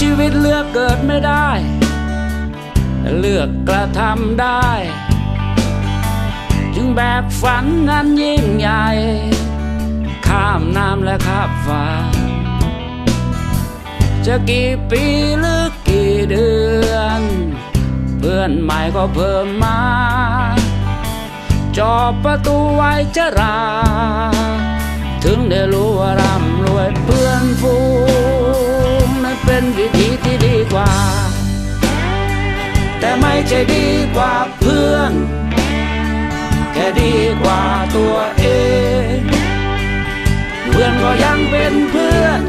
ชีวิตเลือกเกิดไม่ได้เลือกกระทำได้ จึงแบกฝันนั้นยิ่งใหญ่ ข้ามน้ำและข้ามฟ้า จะกี่ปีหรือกี่เดือน เพื่อนใหม่ก็เพิ่มมาจอบประตูไว้จะรา ถึงได้รู้ว่าร่ำรวยเพื่อนฟู เป็นวิธีที่ดีกว่า แต่ไม่ใช่ดีกว่าเพื่อน แค่ดีกว่าตัวเอง เพื่อนก็ยังเป็นเพื่อน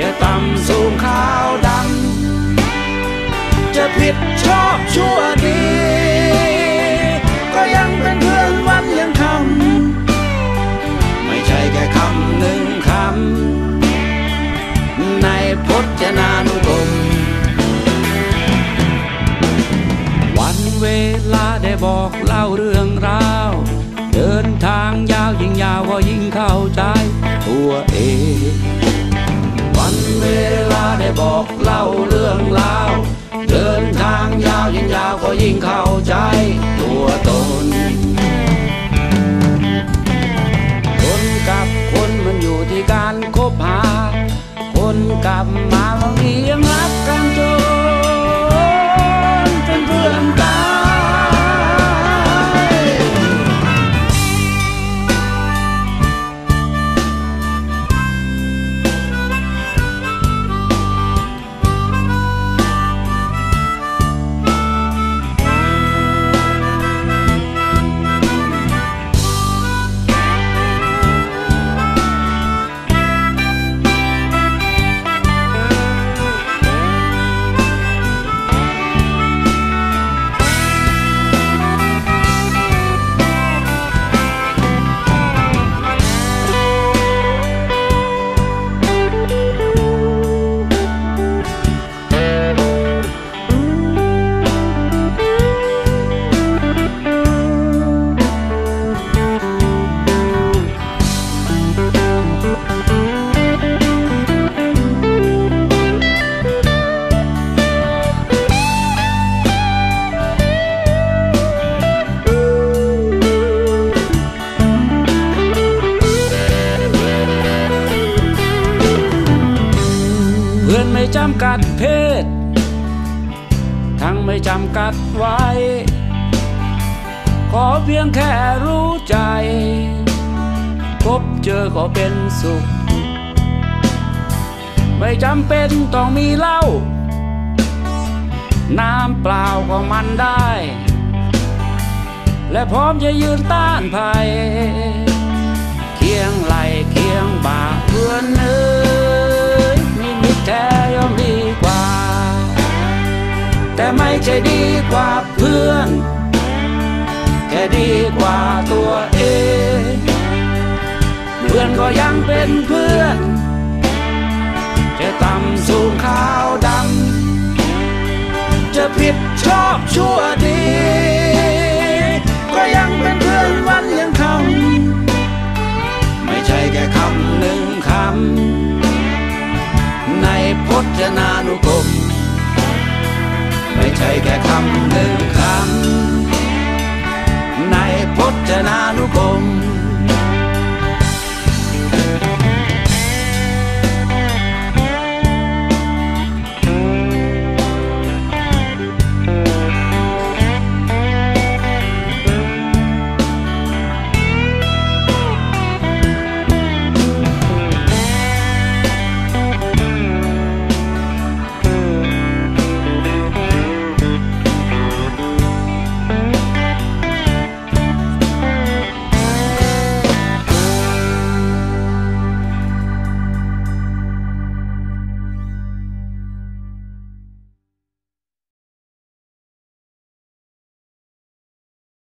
จะต่ำสูงขาวดำจะผิดชอบชั่ว ได้บอกเล่าเรื่องราว เดินทางยาวยิ่งยาวก็ยิ่งเข้าใจตัวเอง วันเวลาได้บอกเล่าเรื่องราว เดินทางยาวยิ่งยาวก็ยิ่งเข้าใจตัวตน คนกับคนมันอยู่ที่การคบหา คนกับมาบางที เพื่อนไม่จำกัดเพศ ทั้งไม่จำกัดไว้ ขอเพียงแค่รู้ใจ พบเจอก็เป็นสุข ไม่จำเป็นต้องมีเหล้า น้ำเปล่าก็มันได้ และพร้อมจะยืนต้านภัย เคียงไหลเคียงบ่าเพื่อนเอ้ ไม่ใช่ดีกว่าเพื่อน แค่ดีกว่าตัวเอง เพื่อนก็ยังเป็นเพื่อน จะต่ำสูงขาวดำ จะผิดชอบชั่วดี ไ